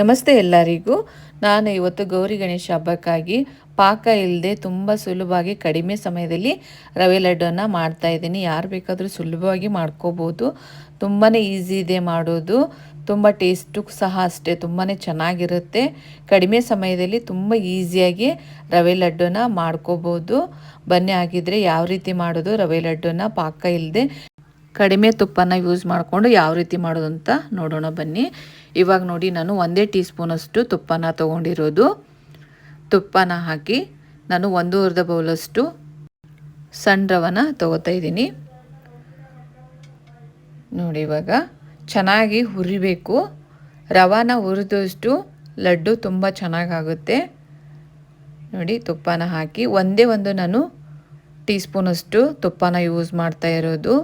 ನಮಸ್ತೆ ಎಲ್ಲರಿಗೂ. ನಾನು ಇವತ್ತು ಗೌರಿ ಗಣೇಶ ಹಬ್ಬಕ್ಕಾಗಿ ಪಾಕ ಇಲ್ಲದೆ ತುಂಬ ಸುಲಭವಾಗಿ ಕಡಿಮೆ ಸಮಯದಲ್ಲಿ ರವೆ ಲಡ್ಡನ್ನು ಮಾಡ್ತಾ ಇದ್ದೀನಿ. ಯಾರು ಬೇಕಾದರೂ ಸುಲಭವಾಗಿ ಮಾಡ್ಕೋಬೋದು. ತುಂಬಾ ಈಸಿ ಇದೆ ಮಾಡೋದು. ತುಂಬ ಟೇಸ್ಟು ಸಹ ಅಷ್ಟೇ ತುಂಬಾ ಚೆನ್ನಾಗಿರುತ್ತೆ. ಕಡಿಮೆ ಸಮಯದಲ್ಲಿ ತುಂಬ ಈಸಿಯಾಗಿ ರವೆ ಲಡ್ಡನ್ನ ಮಾಡ್ಕೋಬೋದು. ಬನ್ನಿ ಆಗಿದ್ರೆ ಯಾವ ರೀತಿ ಮಾಡೋದು? ರವೆ ಲಡ್ಡನ್ನ ಪಾಕ ಇಲ್ಲದೆ ಕಡಿಮೆ ತುಪ್ಪನ ಯೂಸ್ ಮಾಡಿಕೊಂಡು ಯಾವ ರೀತಿ ಮಾಡೋದು ಅಂತ ನೋಡೋಣ ಬನ್ನಿ. ಇವಾಗ ನೋಡಿ ನಾನು ಒಂದೇ ಟೀ ಸ್ಪೂನಷ್ಟು ತುಪ್ಪನ ತೊಗೊಂಡಿರೋದು. ತುಪ್ಪನ ಹಾಕಿ ನಾನು ಒಂದೂವರೆ ಬೌಲಷ್ಟು ಸಣ್ಣ ರವನ ತೊಗೋತಾ ಇದ್ದೀನಿ. ನೋಡಿ ಇವಾಗ ಚೆನ್ನಾಗಿ ಹುರಿಬೇಕು. ರವಾನ ಹುರಿದಷ್ಟು ಲಡ್ಡು ತುಂಬ ಚೆನ್ನಾಗಾಗುತ್ತೆ. ನೋಡಿ ತುಪ್ಪನ ಹಾಕಿ ಒಂದೇ ಒಂದು ನಾನು ಟೀ ಸ್ಪೂನಷ್ಟು ತುಪ್ಪನ ಯೂಸ್ ಮಾಡ್ತಾ ಇರೋದು.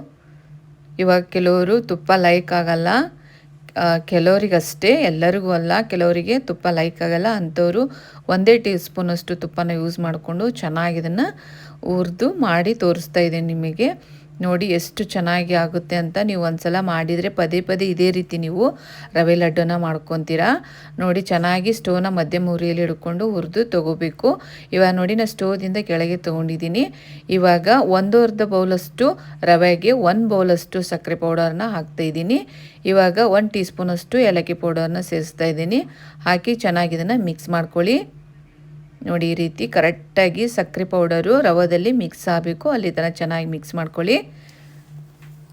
ಇವಾಗ ಕೆಲವರು ತುಪ್ಪ ಲೈಕ್ ಆಗಲ್ಲ. ಕೆಲವರಿಗಷ್ಟೇ, ಎಲ್ಲರಿಗೂ ಅಲ್ಲ, ಕೆಲವರಿಗೆ ತುಪ್ಪ ಲೈಕ್ ಆಗಲ್ಲ ಅಂಥವರು ಒಂದೇ ಟೀ ಸ್ಪೂನಷ್ಟು ತುಪ್ಪನ ಯೂಸ್ ಮಾಡಿಕೊಂಡು ಚೆನ್ನಾಗಿ ಇದನ್ನು ಹುರಿದು ಮಾಡಿ ತೋರಿಸ್ತಾ ಇದ್ದೀನಿ ನಿಮಗೆ. ನೋಡಿ ಎಷ್ಟು ಚೆನ್ನಾಗಿ ಆಗುತ್ತೆ ಅಂತ ನೀವು ಒಂದ್ಸಲ ಮಾಡಿದರೆ ಪದೇ ಪದೇ ಇದೇ ರೀತಿ ನೀವು ರವೆ ಲಡ್ಡುನ ಮಾಡ್ಕೊತೀರಾ. ನೋಡಿ ಚೆನ್ನಾಗಿ ಸ್ಟೋವ್ನ ಮಧ್ಯಮ ಉರಿಯಲ್ಲಿ ಹಿಡ್ಕೊಂಡು ಹುರಿದು ತೊಗೋಬೇಕು. ಇವಾಗ ನೋಡಿ ನಾನು ಸ್ಟೋವ್ದಿಂದ ಕೆಳಗೆ ತೊಗೊಂಡಿದ್ದೀನಿ. ಇವಾಗ ಒಂದೂವರೆ ಬೌಲಷ್ಟು ರವೆಗೆ ಒಂದು ಬೌಲಷ್ಟು ಸಕ್ಕರೆ ಪೌಡರ್ನ ಹಾಕ್ತಾಯಿದ್ದೀನಿ ಇವಾಗ ಒಂದು ಟೀ ಸ್ಪೂನಷ್ಟು ಏಲಕ್ಕಿ ಪೌಡರ್ನ ಸೇರಿಸ್ತಾ ಇದ್ದೀನಿ. ಹಾಕಿ ಚೆನ್ನಾಗಿ ಇದನ್ನು ಮಿಕ್ಸ್ ಮಾಡ್ಕೊಳ್ಳಿ. ನೋಡಿ ಈ ರೀತಿ ಕರೆಕ್ಟಾಗಿ ಸಕ್ಕರೆ ಪೌಡರು ರವದಲ್ಲಿ ಮಿಕ್ಸ್ ಆಗಬೇಕು. ಅಲ್ಲಿ ಥರ ಚೆನ್ನಾಗಿ ಮಿಕ್ಸ್ ಮಾಡ್ಕೊಳ್ಳಿ.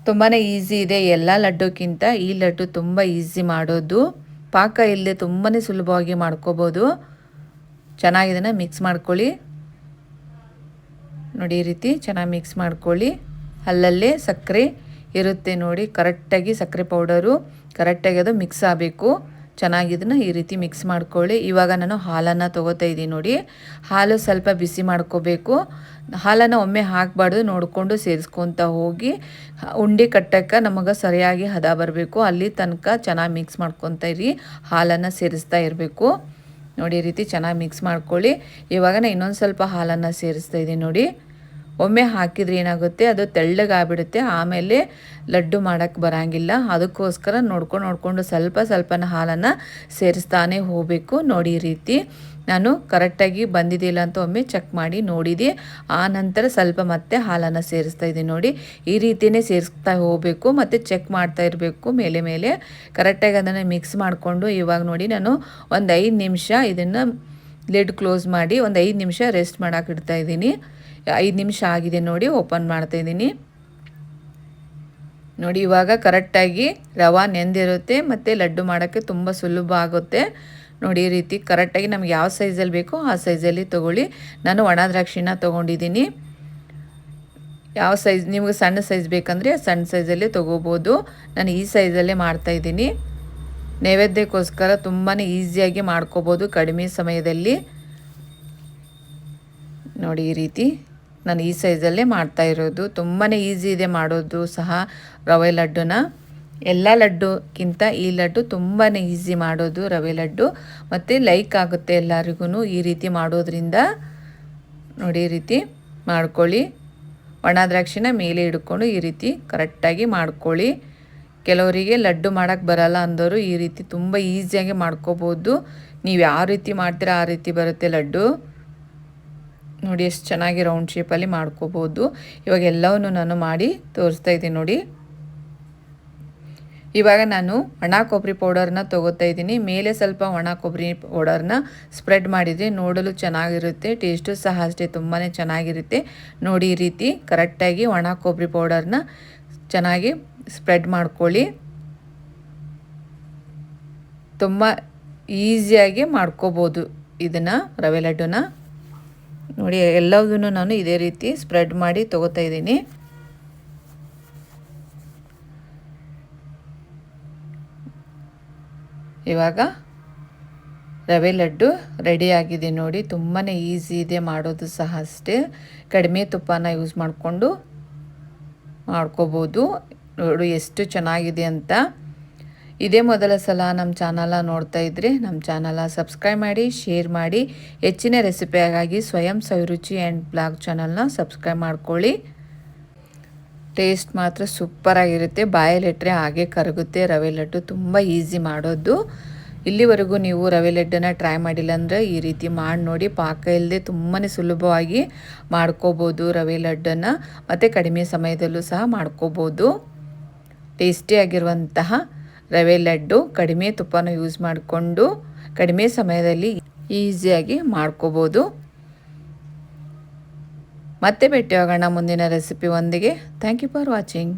ತುಂಬಾ ಈಸಿ ಇದೆ. ಎಲ್ಲ ಲಡ್ಡುಕ್ಕಿಂತ ಈ ಲಡ್ಡು ತುಂಬ ಈಸಿ ಮಾಡೋದು. ಪಾಕ ಇಲ್ಲದೆ ತುಂಬಾ ಸುಲಭವಾಗಿ ಮಾಡ್ಕೋಬೋದು. ಚೆನ್ನಾಗಿ ಮಿಕ್ಸ್ ಮಾಡ್ಕೊಳ್ಳಿ. ನೋಡಿ ಈ ರೀತಿ ಚೆನ್ನಾಗಿ ಮಿಕ್ಸ್ ಮಾಡ್ಕೊಳ್ಳಿ. ಅಲ್ಲಲ್ಲೇ ಸಕ್ಕರೆ ಇರುತ್ತೆ ನೋಡಿ. ಕರೆಕ್ಟಾಗಿ ಸಕ್ಕರೆ ಪೌಡರು ಕರೆಕ್ಟಾಗಿ ಅದು ಮಿಕ್ಸ್ ಆಗಬೇಕು. ಚೆನ್ನಾಗಿ ಇದನ್ನು ಈ ರೀತಿ ಮಿಕ್ಸ್ ಮಾಡ್ಕೊಳ್ಳಿ. ಇವಾಗ ನಾನು ಹಾಲನ್ನು ತೊಗೋತಾ ಇದ್ದೀನಿ ನೋಡಿ. ಹಾಲು ಸ್ವಲ್ಪ ಬಿಸಿ ಮಾಡ್ಕೋಬೇಕು. ಹಾಲನ್ನು ಒಮ್ಮೆ ಹಾಕಬಾರ್ದು, ನೋಡಿಕೊಂಡು ಸೇರಿಸ್ಕೊತ ಹೋಗಿ. ಉಂಡೆ ಕಟ್ಟಕ್ಕೆ ನಮಗೆ ಸರಿಯಾಗಿ ಹದ ಬರಬೇಕು. ಅಲ್ಲಿ ತನಕ ಚೆನ್ನಾಗಿ ಮಿಕ್ಸ್ ಮಾಡ್ಕೊತ ಇರಿ. ಹಾಲನ್ನು ಸೇರಿಸ್ತಾ ಇರಬೇಕು. ನೋಡಿ ರೀತಿ ಚೆನ್ನಾಗಿ ಮಿಕ್ಸ್ ಮಾಡ್ಕೊಳ್ಳಿ. ಇವಾಗ ನಾನು ಇನ್ನೊಂದು ಸ್ವಲ್ಪ ಹಾಲನ್ನು ಸೇರಿಸ್ತಾ ಇದ್ದೀನಿ ನೋಡಿ. ಒಮ್ಮೆ ಹಾಕಿದ್ರೆ ಏನಾಗುತ್ತೆ? ಅದು ತೆಳ್ಳಗಾಗ್ಬಿಡುತ್ತೆ. ಆಮೇಲೆ ಲಡ್ಡು ಮಾಡೋಕ್ಕೆ ಬರೋಂಗಿಲ್ಲ. ಅದಕ್ಕೋಸ್ಕರ ನೋಡ್ಕೊಂಡು ನೋಡಿಕೊಂಡು ಸ್ವಲ್ಪ ಸ್ವಲ್ಪನ ಹಾಲನ್ನು ಸೇರಿಸ್ತಾನೆ ಹೋಗಬೇಕು. ನೋಡಿ ಈ ರೀತಿ. ನಾನು ಕರೆಕ್ಟಾಗಿ ಬಂದಿದ್ದಿಲ್ಲ ಅಂತ ಒಮ್ಮೆ ಚೆಕ್ ಮಾಡಿ ನೋಡಿದೆ. ಆ ನಂತರ ಸ್ವಲ್ಪ ಮತ್ತೆ ಹಾಲನ್ನು ಸೇರಿಸ್ತಾ ಇದ್ದೀನಿ ನೋಡಿ. ಈ ರೀತಿಯೇ ಸೇರಿಸ್ತಾ ಹೋಗಬೇಕು. ಮತ್ತು ಚೆಕ್ ಮಾಡ್ತಾ ಇರಬೇಕು. ಮೇಲೆ ಮೇಲೆ ಕರೆಕ್ಟಾಗಿ ಅದನ್ನು ಮಿಕ್ಸ್ ಮಾಡಿಕೊಂಡು ಇವಾಗ ನೋಡಿ ನಾನು ಒಂದು ಐದು ನಿಮಿಷ ಇದನ್ನು ಲಿಡ್ ಕ್ಲೋಸ್ ಮಾಡಿ ಒಂದು ಐದು ನಿಮಿಷ ರೆಸ್ಟ್ ಮಾಡೋಕೆ ಇಡ್ತಾ ಇದ್ದೀನಿ. ಐದು ನಿಮಿಷ ಆಗಿದೆ ನೋಡಿ, ಓಪನ್ ಮಾಡ್ತಾಯಿದ್ದೀನಿ ನೋಡಿ, ಇವಾಗ ಕರೆಕ್ಟಾಗಿ ರವೆ ನೆಂದಿರುತ್ತೆ, ಮತ್ತು ಲಡ್ಡು ಮಾಡೋಕ್ಕೆ ತುಂಬ ಸುಲಭ ಆಗುತ್ತೆ. ನೋಡಿ, ಈ ರೀತಿ ಕರೆಕ್ಟಾಗಿ ನಮ್ಗೆ ಯಾವ ಸೈಜಲ್ಲಿ ಬೇಕೋ ಆ ಸೈಜಲ್ಲಿ ತೊಗೊಳ್ಳಿ. ನಾನು ಒಣ ದ್ರಾಕ್ಷಿನ ತೊಗೊಂಡಿದ್ದೀನಿ. ಯಾವ ಸೈಜ್ ನಿಮಗೆ ಸಣ್ಣ ಸೈಜ್ ಬೇಕಂದರೆ ಸಣ್ಣ ಸೈಜಲ್ಲೇ ತೊಗೋಬೋದು. ನಾನು ಈ ಸೈಜಲ್ಲೇ ಮಾಡ್ತಾಯಿದ್ದೀನಿ ನೈವೇದ್ಯಕ್ಕೋಸ್ಕರ ತುಂಬಾ ಈಸಿಯಾಗಿ ಮಾಡ್ಕೋಬೋದು ಕಡಿಮೆ ಸಮಯದಲ್ಲಿ. ನೋಡಿ, ಈ ರೀತಿ. ನಾನು ಈ ಸೈಜಲ್ಲೇ ಮಾಡ್ತಾ ಇರೋದು. ತುಂಬಾ ಈಸಿ ಇದೆ ಮಾಡೋದು ಸಹ ರವೆ ಲಡ್ಡುನ. ಎಲ್ಲ ಲಡ್ಡುಕ್ಕಿಂತ ಈ ಲಡ್ಡು ತುಂಬಾ ಈಸಿ ಮಾಡೋದು ರವೆ ಲಡ್ಡು. ಮತ್ತು ಲೈಕ್ ಆಗುತ್ತೆ ಎಲ್ಲರಿಗೂ ಈ ರೀತಿ ಮಾಡೋದ್ರಿಂದ. ನೋಡಿ ಈ ರೀತಿ ಮಾಡ್ಕೊಳ್ಳಿ. ಒಣ ದ್ರಾಕ್ಷಿನ ಮೇಲೆ ಹಿಡ್ಕೊಂಡು ಈ ರೀತಿ ಕರೆಕ್ಟಾಗಿ ಮಾಡ್ಕೊಳ್ಳಿ. ಕೆಲವರಿಗೆ ಲಡ್ಡು ಮಾಡೋಕ್ಕೆ ಬರಲ್ಲ ಅಂದವರು ಈ ರೀತಿ ತುಂಬ ಈಸಿಯಾಗಿ ಮಾಡ್ಕೋಬೋದು. ನೀವು ಯಾವ ರೀತಿ ಮಾಡ್ತೀರಾ ಆ ರೀತಿ ಬರುತ್ತೆ ಲಡ್ಡು. ನೋಡಿ ಎಷ್ಟು ಚೆನ್ನಾಗಿ ರೌಂಡ್ ಶೇಪಲ್ಲಿ ಮಾಡ್ಕೋಬೋದು. ಇವಾಗ ಎಲ್ಲವನ್ನು ನಾನು ಮಾಡಿ ತೋರಿಸ್ತಾ ಇದ್ದೀನಿ ನೋಡಿ. ಇವಾಗ ನಾನು ಒಣ ಕೊಬ್ಬರಿ ಪೌಡರ್ನ ತೊಗೋತಾ ಇದ್ದೀನಿ. ಮೇಲೆ ಸ್ವಲ್ಪ ಒಣ ಕೊಬ್ಬರಿ ಪೌಡರ್ನ ಸ್ಪ್ರೆಡ್ ಮಾಡಿದರೆ ನೋಡಲು ಚೆನ್ನಾಗಿರುತ್ತೆ ಟೇಸ್ಟು ಸಹ ಅಷ್ಟೇ ತುಂಬಾ ಚೆನ್ನಾಗಿರುತ್ತೆ. ನೋಡಿ ಈ ರೀತಿ ಕರೆಕ್ಟಾಗಿ ಒಣ ಕೊಬ್ಬರಿ ಪೌಡರ್ನ ಚೆನ್ನಾಗಿ ಸ್ಪ್ರೆಡ್ ಮಾಡ್ಕೊಳ್ಳಿ. ತುಂಬ ಈಸಿಯಾಗಿ ಮಾಡ್ಕೋಬೋದು ಇದನ್ನು ರವೆ ಲಡ್ಡುನ. ನೋಡಿ, ಎಲ್ಲದನ್ನು ನಾನು ಇದೇ ರೀತಿ ಸ್ಪ್ರೆಡ್ ಮಾಡಿ ತೊಗೋತಾ ಇದ್ದೀನಿ. ಇವಾಗ ರವೆ ಲಡ್ಡು ರೆಡಿಯಾಗಿದೆ ನೋಡಿ ತುಂಬಾ ಈಸಿ ಇದೆ ಮಾಡೋದು ಸಹ ಅಷ್ಟೇ. ಕಡಿಮೆ ತುಪ್ಪನ ಯೂಸ್ ಮಾಡಿಕೊಂಡು ಮಾಡ್ಕೋಬೋದು. ನೋಡು, ಎಷ್ಟು ಚೆನ್ನಾಗಿದೆ ಅಂತ. ಇದೇ ಮೊದಲ ಸಲ ನಮ್ಮ ಚಾನಲ ನೋಡ್ತಾ ಇದ್ರೆ, ನಮ್ಮ ಚಾನಲ ಸಬ್ಸ್ಕ್ರೈಬ್ ಮಾಡಿ, ಶೇರ್ ಮಾಡಿ, ಹೆಚ್ಚಿನ ರೆಸಿಪಿಯಾಗಿ ಸ್ವಯಂ ಸವಿರುಚಿ ಆ್ಯಂಡ್ ಬ್ಲಾಗ್ ಚಾನಲ್ನ ಸಬ್ಸ್ಕ್ರೈಬ್ ಮಾಡ್ಕೊಳ್ಳಿ. ಟೇಸ್ಟ್ ಮಾತ್ರ ಸೂಪರಾಗಿರುತ್ತೆ ಬಾಯಲ್ಲಿಟ್ಟರೆ ಹಾಗೆ ಕರಗುತ್ತೆ, ರವೆ ಲಡ್ಡು ತುಂಬ ಈಸಿ ಮಾಡೋದು. ಇಲ್ಲಿವರೆಗೂ ನೀವು ರವೆ ಲಡ್ಡನ್ನು ಟ್ರೈ ಮಾಡಿಲ್ಲ ಅಂದರೆ ಈ ರೀತಿ ಮಾಡಿ ನೋಡಿ, ಪಾಕ ಇಲ್ಲದೆ ತುಂಬಾ ಸುಲಭವಾಗಿ ಮಾಡ್ಕೋಬೋದು ರವೆ ಲಡ್ಡನ್ನು, ಮತ್ತು ಕಡಿಮೆ ಸಮಯದಲ್ಲೂ ಸಹ ಮಾಡ್ಕೋಬೋದು. ಟೇಸ್ಟಿಯಾಗಿರುವಂತಹ ರವೆ ಲಡ್ಡು, ಕಡಿಮೆ ತುಪ್ಪನ ಯೂಸ್ ಮಾಡಿಕೊಂಡು ಕಡಿಮೆ ಸಮಯದಲ್ಲಿ ಈಸಿಯಾಗಿ ಮಾಡ್ಕೋಬೋದು. ಮತ್ತೆ ಭೇಟಿಯಾಗೋಣ ಮುಂದಿನ ರೆಸಿಪಿ ಒಂದಿಗೆ. Thank you for watching